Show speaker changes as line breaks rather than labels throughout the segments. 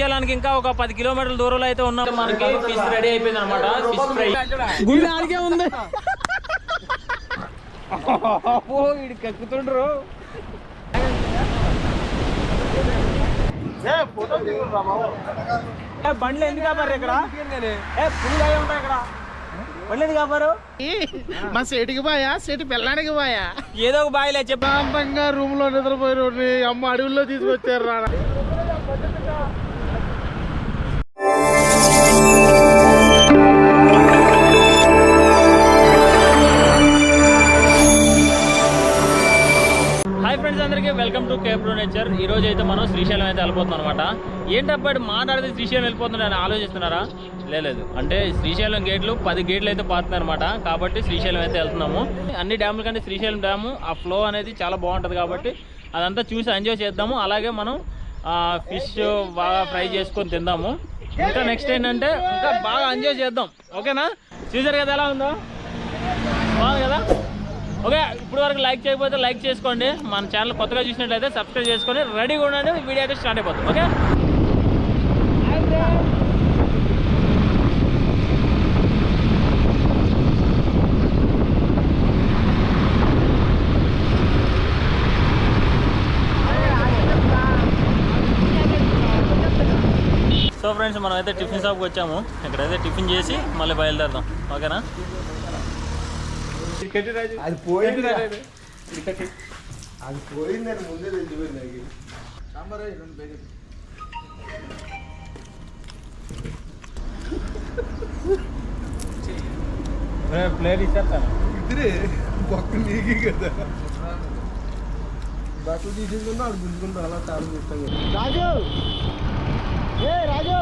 శ్రీశైలానికి ఇంకా ఒక పది కిలోమీటర్ల దూరంలో అయితే ఉన్నాం. మనకి ఫిష్ రెడీ అయిపోయింది అనమాట ఫిష్ ఫ్రై.
గుడి ఆడికే ఉంది. కక్కుతుండ్రు. ఏ, బండ్లు ఎందుకు కాపారు ఇక్కడ? ఏ పుల్లు అయి ఉంటాయి ఇక్కడ. బండ్లు ఎందుకు కాపారు
మా సేటికి పోయా సేటి పిల్లానికి పోయా.
ఏదో ఒక బాయిలే చెప్పా.
రూమ్లో నిద్రపోయిన అమ్మ అడవుల్లో తీసుకొచ్చారు రా
రోజు అయితే మనం శ్రీశైలం అయితే వెళ్ళిపోతున్నాం అనమాట ఏంటప్పుడు మాట్లాడితే శ్రీశైలం వెళ్ళిపోతున్నారని ఆలోచిస్తున్నారా? లేదు అంటే శ్రీశైలం గేట్లు పది గేట్లు అయితే పారుతున్నాయి అనమాట కాబట్టి శ్రీశైలం అయితే వెళ్తున్నాము. అన్ని డ్యాముల కంటే శ్రీశైలం డ్యాము ఆ ఫ్లో అనేది చాలా బాగుంటుంది కాబట్టి అదంతా చూసి ఎంజాయ్ చేద్దాము. అలాగే మనం ఫిష్ బాగా ఫ్రై చేసుకొని తిందాము. ఇంకా నెక్స్ట్ ఏంటంటే ఇంకా బాగా ఎంజాయ్ చేద్దాం. ఓకేనా? చూసారు కదా ఎలా ఉందో? బాగుంది కదా? ఓకే ఇప్పుడు వరకు లైక్ చేయకపోతే లైక్ చేసుకోండి. మన ఛానల్ కొత్తగా చూసినట్లయితే సబ్స్క్రైబ్ చేసుకొని రెడీగా ఉండండి. వీడియో అయితే స్టార్ట్ అయిపోతుంది. ఓకే? సో ఫ్రెండ్స్ మనం అయితే టిఫిన్ షాప్కి వచ్చాము. ఇక్కడైతే టిఫిన్ చేసి మళ్ళీ బయలుదేరదాం. ఓకేనా?
అది పోయింది.
అది పోయిందని ముందే తెలిసిపోయింది
ప్లేట్ ఇచ్చేస్తాను.
ఇద్దరే పక్క నీకే కదా. బట్టలు తీసేసుకుంటా అక్కడ గుంజుకుంటా అలా తాళం చేస్తాం రాజు! ఏ రాజు!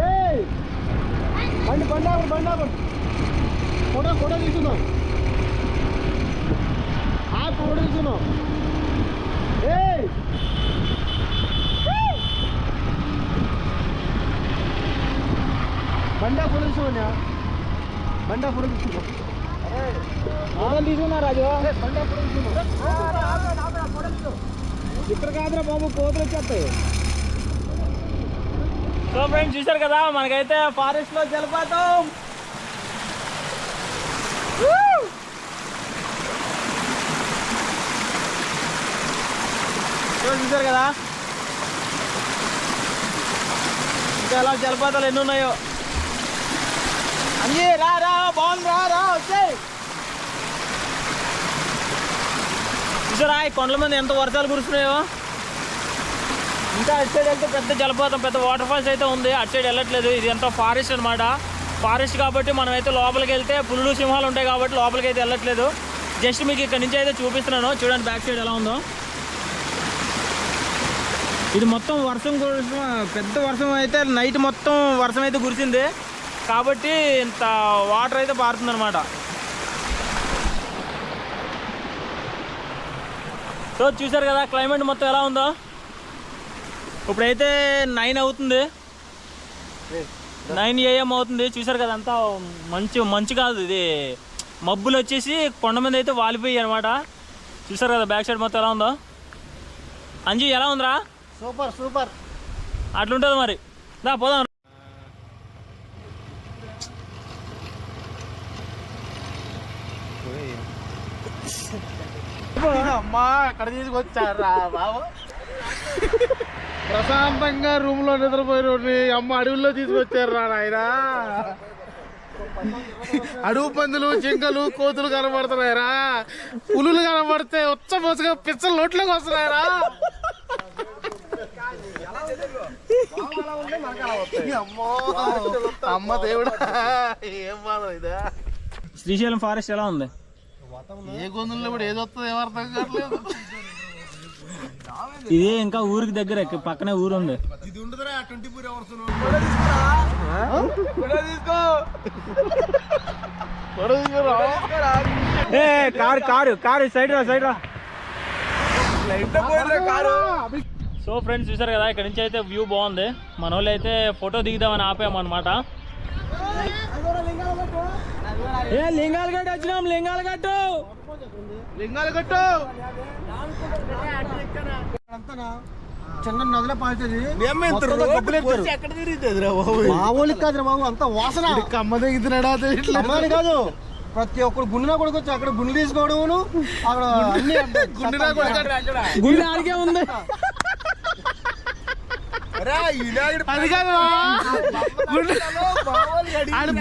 ఏ! బండి బండి ఆపడు బండి ఆపడు ఫోటో ఫోటో తీసుకున్నాం ఆ ఫోటో తీసుకున్నాం ఏ బండా ఫోటో తీసుకున్నా బండా ఫోటో తీసుకున్నాం ఫోటోలు తీసుకున్నా రాజు. బండా ఫోటో తీసుకున్నాం ఇక్కడ కాదురా బాబు కోతులు వచ్చేస్తాయి.
సో ఫ్రెండ్స్ చూసారు కదా మనకైతే ఫారెస్ట్లో జలపాతం చూడండి, చూసారు కదా? ఇంకా ఎలా జలపాతాలు ఎన్ని ఉన్నాయో? అన్నీ రా రా బాగుంది రా రా వచ్చాయి. చూసారా ఈ కొండల మీద ఎంత వర్షాలు కురుస్తున్నాయో? ఇంకా అటు సైడ్ వెళ్తే పెద్ద జలపాతం పెద్ద వాటర్ ఫాల్స్ అయితే ఉంది. అటు సైడ్ వెళ్ళట్లేదు. ఇది ఎంతో ఫారెస్ట్ అనమాట ఫారెస్ట్ కాబట్టి మనం అయితే లోపలికి వెళ్తే పులులు సింహాలు ఉంటాయి కాబట్టి లోపలికి అయితే వెళ్ళట్లేదు. జస్ట్ మీకు ఇక్కడ నుంచి అయితే చూపిస్తున్నాను. చూడండి బ్యాక్ సైడ్ ఎలా ఉందో. ఇది మొత్తం వర్షం కురిసిన పెద్ద వర్షం అయితే నైట్ మొత్తం వర్షం అయితే కురిసింది. కాబట్టి ఇంత వాటర్ అయితే పారుతుంది అనమాట సో చూసారు కదా క్లైమేట్ మొత్తం ఎలా ఉందో? ఇప్పుడైతే నైన్ అవుతుంది. నైన్ ఏఎం అవుతుంది. చూసారు కదా అంతా మంచి మంచి కాదు ఇది. మబ్బులు వచ్చేసి కొండ మీద అయితే వాలిపోయాయి అనమాట చూసారు కదా బ్యాక్ సైడ్ మొత్తం ఎలా ఉందో? అంజీ ఎలా ఉందిరా?
Super super.
అట్లుంటుంది మరి. దా పోదాం.
అమ్మా అక్కడ తీసుకొచ్చారా బాబు? ప్రశాంతంగా రూమ్లో నిద్రపోయిన అమ్మ అడవుల్లో తీసుకొచ్చారు రా నాయన? అడవు పందులు జింకలు కోతులు కనబడుతున్నాయరా? పులులు కనబడితే ఉచ్చబోసుగా పిచ్చలు నోట్లోకి వస్తున్నాయరా? అమ్మో అమ్మ దేవుడా ఏం బాధ ఇదా?
శ్రీశైలం ఫారెస్ట్ ఎలా ఉంది?
ఏ గొంతుల్లో కూడా ఏది వస్తుంది ఏం అర్థం కావట్లేదు.
ఇది ఇంకా ఊరికి దగ్గర పక్కనే ఊరు ఉంది.
ఇది ఉండదురా ట్వంటీ ఫోర్ అవర్స్
ఏ కారు కారు కారు సైడ్ రా సైడ్ రా. సో ఫ్రెండ్స్ చూసారు కదా ఇక్కడ నుంచి అయితే వ్యూ బాగుంది. మన వాళ్ళు అయితే ఫోటో దిగుదామని ఆపామన్నమాట ఏ లింగాలు గట్టు వచ్చినాం లింగాలు గట్టు
లింగాలు కట్టు చిన్న నదిలో పాల్చేది.
మేము ఇంత
మొత్తం
రోడ్డు
గబ్బులు ఎత్తారు.
పోసి ఎక్కడ తిరుగుతుంది రా బాబు?
మా ఊళ్ళకి కాదురా బాబు అంత వాసన.
కమ్మ దిగుతున్నాడా
అమ్మాయి కాదు. ప్రతి ఒక్కరు గుండెనా కొడుకొచ్చి అక్కడ గుండె తీసుకోవడం అక్కడ అన్ని
గుండెనా
గుండె ఆడికే ఉంది.
అది కాదు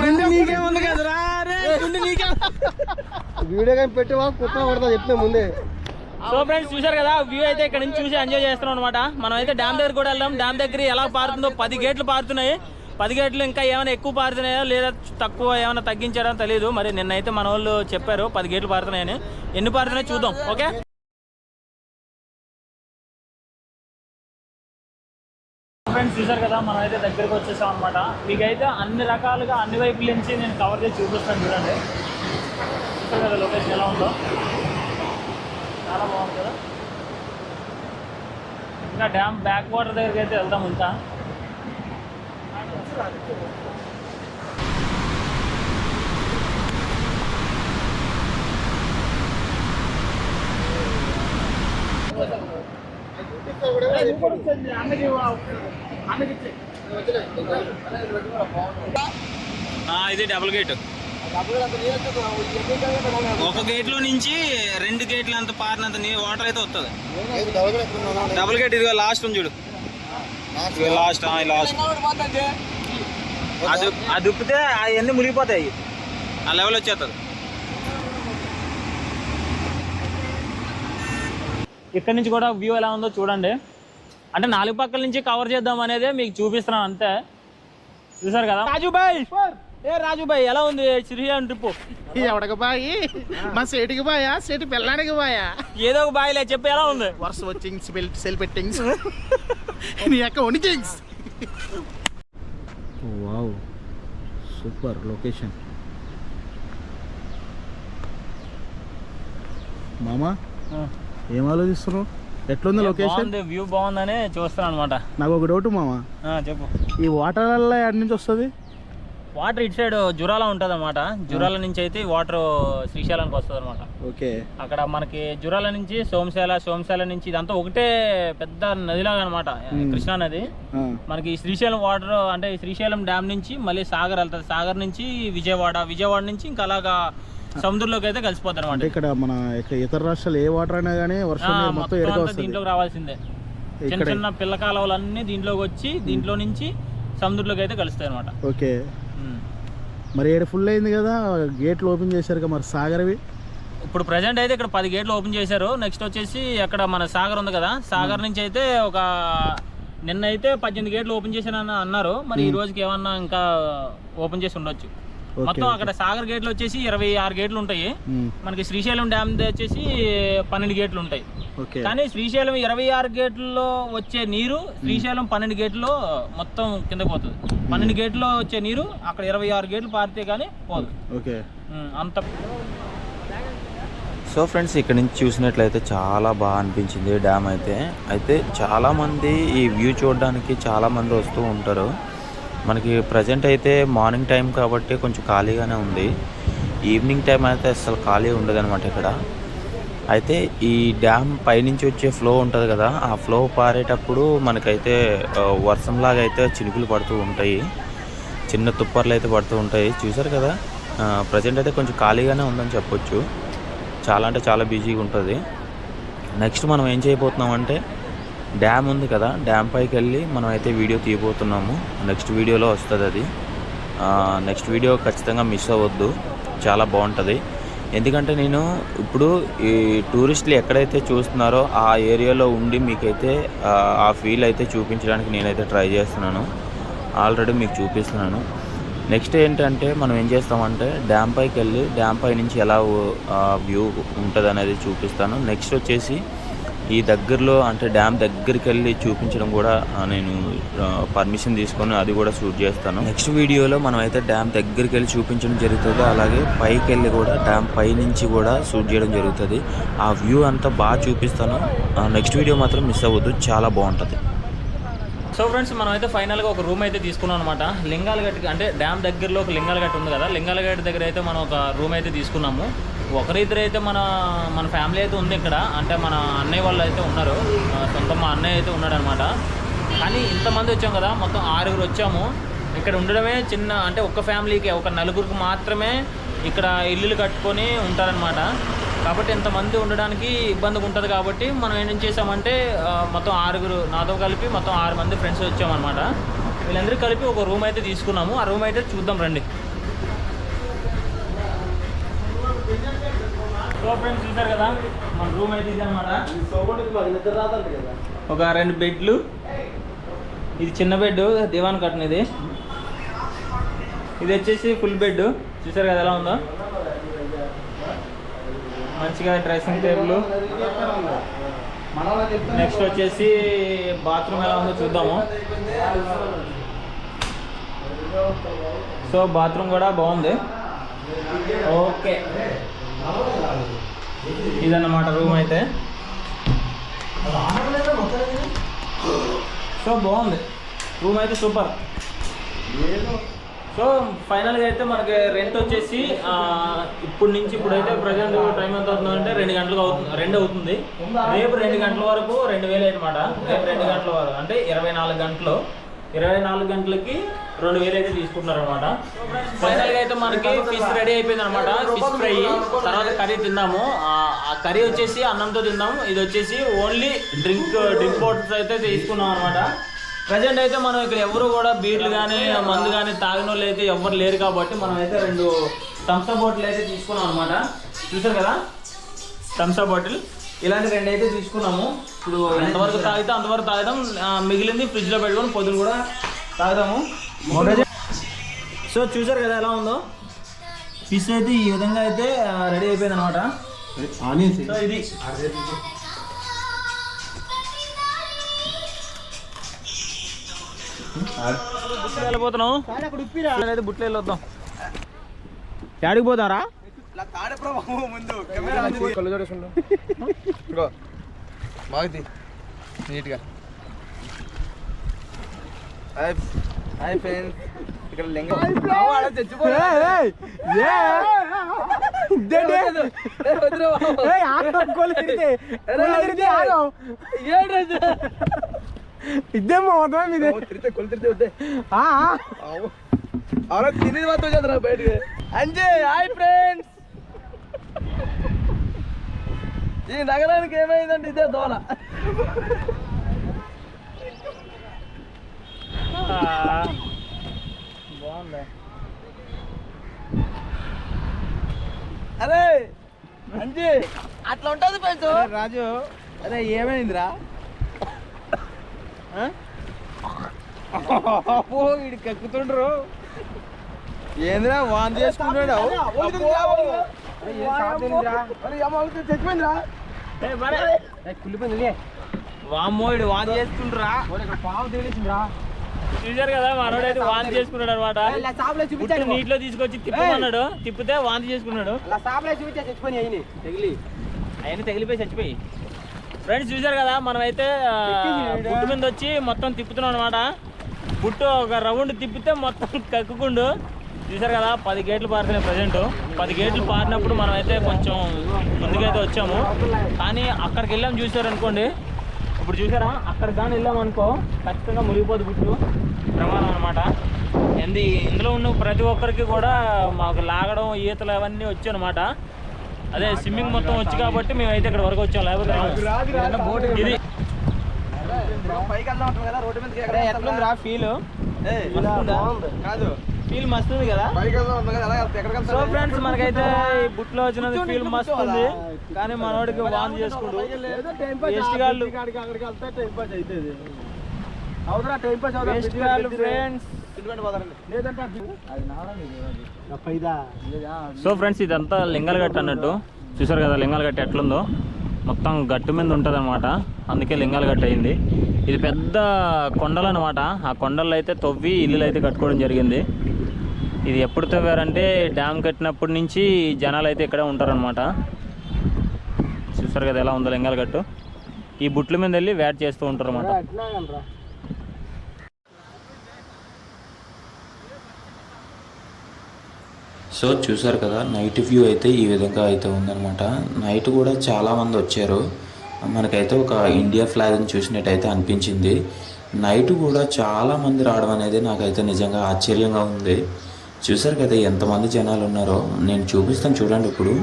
గుండె నీకే ఉంది కదరా. రే గుండె నీకే వీడియో కానీ పెట్టివా కుట్ర పడతా చెప్తే ముందే.
సో ఫ్రెండ్స్ చూశారు కదా వ్యూ అయితే ఇక్కడ నుంచి చూసి ఎంజాయ్ చేస్తున్నాం అనమాట మనం అయితే డ్యామ్ దగ్గర కూడా వెళ్ళాం. డ్యామ్ దగ్గర ఎలా పారుతుందో పది గేట్లు పారుతున్నాయి. పది గేట్లు ఇంకా ఏమైనా ఎక్కువ పారుతున్నాయా లేదా తక్కువ ఏమైనా తగ్గించారో తెలియదు మరి నిన్నైతే మన వాళ్ళు చెప్పారు పది గేట్లు పారుతున్నాయని. ఎన్ని పారుతున్నాయో చూద్దాం ఓకే? పాయింట్స్ చూసారు కదా మనం అయితే దగ్గరకు వచ్చేసాం అనమాట మీకైతే అన్ని రకాలుగా అన్ని వైపుల నుంచి నేను కవర్ చేసి చూపిస్తాను చూడండి. చూసారు కదా లొకేషన్ ఎలా ఉందో? చాలా బాగుంది కదా? ఇంకా డ్యామ్ బ్యాక్ వాటర్ దగ్గరికి అయితే వెళ్దాం ఇంకా. ఆ, ఇది డబుల్ గేట్. ఒక గేట్లో నుంచి రెండు గేట్ల అంత పారినంత నీ వాటర్ అయితే వస్తుంది డబుల్ గేట్ ఇదిగో లాస్ట్ ఉంది చూడు. Last last. అది అది ఉప్పితే అవన్నీ మునిగిపోతాయి. ఆ లెవెల్ వచ్చేస్తుంది ఇక్కడ నుంచి కూడా వ్యూ ఎలా ఉందో చూడండి. అంటే నాలుగు పక్కల నుంచి కవర్ చేద్దాం అనేది మీకు చూపిస్తున్నాను అంతే. చూసారు కదా? రాజుబాయ్! ఏ రాజుబాయ్ ఎలా ఉంది శ్రీరామ్ ట్రిప్
ఎవడకి బాయి? మా సేటికి బాయా? సేటి పిల్లాడికి బాయా?
ఏదో ఒక బాయిలే చెప్పి ఎలా ఉంది?
వరుస వచ్చింగ్స్ సెల్ పెట్టింగ్స్ నీ యొక్క వణికింగ్స్
వావ్ సూపర్ లొకేషన్.
మామా ఏం ఆలోచిస్తున్నావు? ఎట్లుంది లొకేషన్
వ్యూ బాగుందని చూస్తున్నాను అనమాట
నాకు ఒక డౌట్ మామా
చెప్పు.
ఈ వాటర్ ఎక్కడి నుంచి వస్తుంది?
వాటర్ ఇటు సైడ్ జురాల ఉంటుంది అనమాట జురాల నుంచి అయితే వాటర్ శ్రీశైలానికి వస్తుంది అనమాట
ఓకే.
అక్కడ మనకి జురాల నుంచి సోమశాల సోమశాల నుంచి ఇదంతా ఒకటే పెద్ద నదిలాగా అనమాట కృష్ణా నది. మనకి శ్రీశైలం వాటర్ అంటే శ్రీశైలం డ్యామ్ నుంచి మళ్ళీ సాగర్ వెళ్తుంది. సాగర్ నుంచి విజయవాడ విజయవాడ నుంచి ఇంకా అలాగా సముద్రంలోకి అయితే కలిసిపోతుంది
అంటే
అనమాట
ఇక్కడ మన ఇతర రాష్ట్రాలు ఏ వాటర్ అయినా కానీ వర్షం నీరు మొత్తం ఎడక
దీంట్లోకి రావాల్సిందే. చిన్న చిన్న పిల్ల కాలువలన్నీ దీంట్లోకి వచ్చి దీంట్లో నుంచి సముద్రంలోకి అయితే కలుస్తాయి అనమాట
ఓకే. మరి ఏడు ఫుల్ అయింది కదా గేట్లు ఓపెన్ చేశారు కదా మరి సాగర్వి?
ఇప్పుడు ప్రజెంట్ అయితే ఇక్కడ పది గేట్లు ఓపెన్ చేశారు. నెక్స్ట్ వచ్చేసి అక్కడ మన సాగర్ ఉంది కదా సాగర్ నుంచి అయితే ఒక నిన్న అయితే పద్దెనిమిది గేట్లు ఓపెన్ చేశానని అన్నారు. మరి ఈ రోజుకి ఏమన్నా ఇంకా ఓపెన్ చేసి ఉండొచ్చు? మొత్తం అక్కడ సాగర్ గేట్లు వచ్చేసి ఇరవై ఆరు గేట్లు ఉంటాయి. మనకి శ్రీశైలం డ్యామ్ వచ్చేసి పన్నెండు గేట్లు ఉంటాయి.
ఓకే.
కానీ శ్రీశైలం ఇరవై ఆరు గేట్లలో వచ్చే నీరు శ్రీశైలం పన్నెండు గేట్లో మొత్తం కింద పోతుంది. పన్నెండు గేట్లో వచ్చే నీరు అక్కడ ఇరవై ఆరు గేట్లు పారితే కానీ పోదు. అంత
సో ఫ్రెండ్స్ ఇక్కడ నుంచి చూసినట్లయితే చాలా బాగా అనిపించింది డ్యామ్ అయితే. అయితే చాలామంది ఈ వ్యూ చూడడానికి చాలామంది వస్తూ ఉంటారు. మనకి ప్రజెంట్ అయితే మార్నింగ్ టైం కాబట్టి కొంచెం ఖాళీగానే ఉంది. ఈవినింగ్ టైం అయితే అసలు ఖాళీ ఉండదనమాట ఇక్కడ. అయితే ఈ డ్యామ్ పైనుంచి వచ్చే ఫ్లో ఉంటుంది కదా ఆ ఫ్లో పారేటప్పుడు మనకైతే వర్షంలాగా అయితే చినుకులు పడుతూ ఉంటాయి. చిన్న తుప్పర్లు అయితే పడుతూ ఉంటాయి. చూసారు కదా ప్రజెంట్ అయితే కొంచెం ఖాళీగానే ఉందని చెప్పొచ్చు. చాలా అంటే చాలా బిజీగా ఉంటుంది. నెక్స్ట్ మనం ఏం చేయబోతున్నామంటే డ్యామ్ ఉంది కదా డ్యామ్ పైకి వెళ్ళి మనం అయితే వీడియో తీయబోతున్నాము. నెక్స్ట్ వీడియోలో వస్తుంది అది. నెక్స్ట్ వీడియో ఖచ్చితంగా మిస్ అవ్వద్దు. చాలా బాగుంటుంది. ఎందుకంటే నేను ఇప్పుడు ఈ టూరిస్టులు ఎక్కడైతే చూస్తున్నారో ఆ ఏరియాలో ఉండి మీకైతే ఆ, ఫీల్ అయితే చూపించడానికి నేనైతే ట్రై చేస్తున్నాను. ఆల్రెడీ మీకు చూపిస్తున్నాను. నెక్స్ట్ ఏంటంటే మనం ఏం చేస్తామంటే డ్యామ్ పైకి వెళ్ళి డ్యామ్ పై నుంచి ఎలా వ్యూ ఉంటుంది అనేది చూపిస్తాను. నెక్స్ట్ వచ్చేసి ఈ దగ్గరలో అంటే డ్యామ్ దగ్గరికి వెళ్ళి చూపించడం కూడా నేను పర్మిషన్ తీసుకొని అది కూడా షూట్ చేస్తాను. నెక్స్ట్ వీడియోలో మనం అయితే డ్యామ్ దగ్గరికి వెళ్ళి చూపించడం జరుగుతుంది. అలాగే పైకి వెళ్ళి కూడా డ్యామ్ పై నుంచి కూడా షూట్ చేయడం జరుగుతుంది. ఆ వ్యూ అంతా బాగా చూపిస్తాను. నెక్స్ట్ వీడియో మాత్రం మిస్ అవ్వద్దు. చాలా బాగుంటుంది.
సో ఫ్రెండ్స్ మనం అయితే ఫైనల్గా ఒక రూమ్ అయితే తీసుకున్నాం అనమాట లింగాలగట్టుకి అంటే డ్యామ్ దగ్గరలో ఒక లింగాలగట్టు ఉంది కదా. లింగాలగట్టు దగ్గర అయితే మనం ఒక రూమ్ అయితే తీసుకున్నాము. ఒకరిద్దరు అయితే మన మన ఫ్యామిలీ అయితే ఉంది ఇక్కడ. అంటే మన అన్నయ్య వాళ్ళు అయితే ఉన్నారు సొంత మా అన్నయ్య అయితే ఉన్నాడు అనమాట కానీ ఇంతమంది వచ్చాం కదా మొత్తం ఆరుగురు వచ్చాము. ఇక్కడ ఉండడమే చిన్న అంటే ఒక ఫ్యామిలీకి ఒక నలుగురికి మాత్రమే ఇక్కడ ఇల్లులు కట్టుకొని ఉంటారనమాట. కాబట్టి ఇంతమంది ఉండడానికి ఇబ్బందిగా ఉంటుంది కాబట్టి మనం ఏం చేసామంటే మొత్తం ఆరుగురు నాతో కలిపి మొత్తం ఆరు మంది ఫ్రెండ్స్ వచ్చామన్నమాట వీళ్ళందరూ కలిపి ఒక రూమ్ అయితే తీసుకున్నాము. ఆ రూమ్ అయితే చూద్దాం రండి. సో ఫ్రెండ్స్ చూసారు కదా మన రూమ్ అయితే ఇది అనమాట ఒక రెండు బెడ్లు. ఇది చిన్న బెడ్ దివాన్ కట్టిన ఇది ఇది వచ్చేసి ఫుల్ బెడ్ చూసారు కదా ఎలా ఉందో? మంచిగా డ్రెస్సింగ్ టేబుల్ నెక్స్ట్ వచ్చేసి బాత్రూమ్ ఎలా ఉందో చూద్దాము. సో బాత్రూమ్ కూడా బాగుంది. ఓకే ఇదన్నమాట రూమ్ అయితే. సో బాగుంది. రూమ్ అయితే సూపర్. సో ఫైనల్గా అయితే మనకి రెంట్ వచ్చేసి ఇప్పుడు నుంచి ఇప్పుడైతే ప్రజెంట్ టైం ఎంత అవుతుంది అంటే రెండు గంటలకు అవుతుంది రెండు అవుతుంది. రేపు రెండు గంటల వరకు రెండు వేలు అనమాట రేపు రెండు గంటల వరకు అంటే ఇరవై నాలుగు గంటలు. ఇరవై నాలుగు గంటలకి రెండు వేలు అయితే తీసుకుంటున్నారు అనమాట ఫైనల్గా అయితే మనకి ఫిష్ రెడీ అయిపోయింది అనమాట ఫిష్ ఫ్రై తర్వాత కర్రీ తిందాము. ఆ- కర్రీ వచ్చేసి అన్నంతో తిందాము. ఇది వచ్చేసి ఓన్లీ డ్రింక్ డ్రింక్ బాటిల్స్ అయితే తీసుకున్నాం అనమాట ప్రజెంట్ అయితే మనం ఇక్కడ ఎవరు కూడా బీర్లు కానీ మందు కానీ తాగిన వాళ్ళు అయితే ఎవరు లేరు కాబట్టి మనం అయితే రెండు థమ్స్అప్ బాటిల్ అయితే తీసుకున్నాం అనమాట చూసారు కదా? Thums Up bottle. ఇలాంటి రెండు అయితే తీసుకున్నాము. ఇప్పుడు ఎంతవరకు తాగితే అంతవరకు తాగుదాం ఆ, మిగిలింది ఫ్రిడ్జ్లో పెట్టుకొని పొద్దున కూడా తాగుదాము సో చూసారు కదా ఎలా ఉందో? ఫిష్ అయితే ఈ విధంగా అయితే రెడీ అయిపోయింది అనమాట
ఆనియన్స్.
సో ఇది. వెళ్ళిపోతున్నాం బుట్లు వెళ్ళొద్దాం. యాడికి పోతారా?
కళ్ళు చూడేసుకుంటా ఇగో బాగుంది నీట్గా హాయ్ ఫ్రెండ్స్ ఇక్కడ లింగ
ఇద్దేమో మొత్తం ఇది
తిరితే కొలు తిరితే వద్దే అవునా మాత్రం చదురా బయటకి అంజే హాయ్ ఫ్రెండ్స్ ఈ నగరానికి ఏమైందంటే ఇదే దోల?
బాగుంది?
అరే! అంజీ! అట్లా ఉంటుంది పెంచు రాజు అరే ఏమైందిరా? వీడు కక్కుతుండ్రు. ఏందిరా వాన్ చేసుకుంటాడు చచ్చిపోయిందిరా. కుళ్ళిపోయింది
ఇడు వాన్ చేసుకుంటురా
పావు తేలిసిందిరా.
చూసారు కదా మనోడైతే వాంతి చేసుకున్నాడు అనమాట నీటిలో తీసుకొచ్చి తిప్పమన్నాడు. తిప్పితే వాంతి చేసుకున్నాడు. అవన్నీ తగిలిపోయి చచ్చిపోయి. ఫ్రెండ్స్ చూసారు కదా మనం అయితే బుట్టు మీద వచ్చి మొత్తం తిప్పుతున్నాం అనమాట బుట్టు ఒక రౌండ్ తిప్పితే మొత్తం కక్కుకుండు. చూసారు కదా పది గేట్లు పారుతున్నాయి ప్రజెంట్. పది గేట్లు పారినప్పుడు మనం అయితే కొంచెం ముందుకైతే వచ్చాము. కానీ అక్కడికి వెళ్ళాం చూసారు అనుకోండి. ఇప్పుడు చూసారా అక్కడికి కానీ వెళ్ళాం అనుకో ఖచ్చితంగా మునిగిపోదు బుట్టు ప్రమాదం అనమాట ఎందు ఇందులో ఉన్న ప్రతి ఒక్కరికి కూడా మాకు లాగడం ఈతలు అవన్నీ వచ్చాయి అనమాట అదే స్విమ్మింగ్ మొత్తం వచ్చి కాబట్టి మేమైతే ఇక్కడ వరకు వచ్చాం. లేకపోతే. ఇది
పైకి వెళ్దాం కదా రోడ్డు మీద
ఎట్లుందిరా ఫీల్?
కాదు.
ఫీల్ మస్తు ఉంది కదా? సో ఫ్రెండ్స్ మనకైతే ఈ బుట్లో వచ్చినది ఫీల్ మస్తు ఉంది. కానీ మనోడికి వాన్ చేసుకుంటూ వేస్ట్ గాళ్ళు. వేస్ట్ ఫ్రెండ్స్ సో ఫ్రెండ్స్ ఇదంతా లింగాల గట్టు అన్నట్టు చూసారు కదా లింగాల గట్టు ఎట్లుందో. మొత్తం గట్టు మీద ఉంటుంది అనమాట అందుకే లింగాల గట్టు అయింది. ఇది పెద్ద కొండలు అనమాట ఆ కొండల్లో అయితే తవ్వి ఇల్లులు అయితే కట్టుకోవడం జరిగింది. ఇది ఎప్పుడు తవ్వారంటే డ్యామ్ కట్టినప్పటి నుంచి జనాలు అయితే ఇక్కడే ఉంటారనమాట చూస్తారు కదా ఎలా ఉందో లింగాల గట్టు. ఈ బుట్ల మీద వెళ్ళి వేట చేస్తూ ఉంటారు అనమాట
సో చూసారు కదా నైట్ వ్యూ అయితే ఈ విధంగా అయితే ఉందన్నమాట. నైట్ కూడా చాలామంది వచ్చారు. మనకైతే ఒక ఇండియా ఫ్లాగ్ని చూసినట్టయితే అనిపించింది. నైట్ కూడా చాలామంది రావడం అనేది నాకైతే నిజంగా ఆశ్చర్యంగా ఉంది. చూసారు కదా ఎంతమంది జనాలు ఉన్నారో. నేను చూపిస్తాను చూడండి ఇప్పుడు.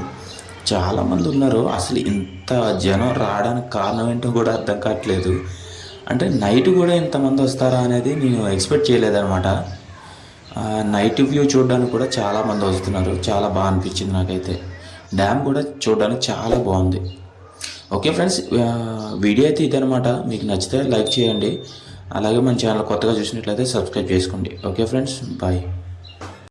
చాలామంది ఉన్నారు. అసలు ఇంత జనం రావడానికి కారణం ఏంటో కూడా అర్థం కావట్లేదు. అంటే నైట్ కూడా ఇంతమంది వస్తారా అనేది నేను ఎక్స్పెక్ట్ చేయలేదన్నమాట. నైట్ వ్యూ చూడడానికి కూడా చాలా మంది వస్తున్నారు. చాలా బాగా అనిపించింది నాకైతే. డ్యామ్ కూడా చూడడానికి చాలా బాగుంది. ఓకే ఫ్రెండ్స్ వీడియో అయితే ఇదనమాట మీకు నచ్చితే లైక్ చేయండి. అలాగే మన ఛానల్ కొత్తగా చూసినట్లయితే సబ్స్క్రైబ్ చేసుకోండి. Okay friends bye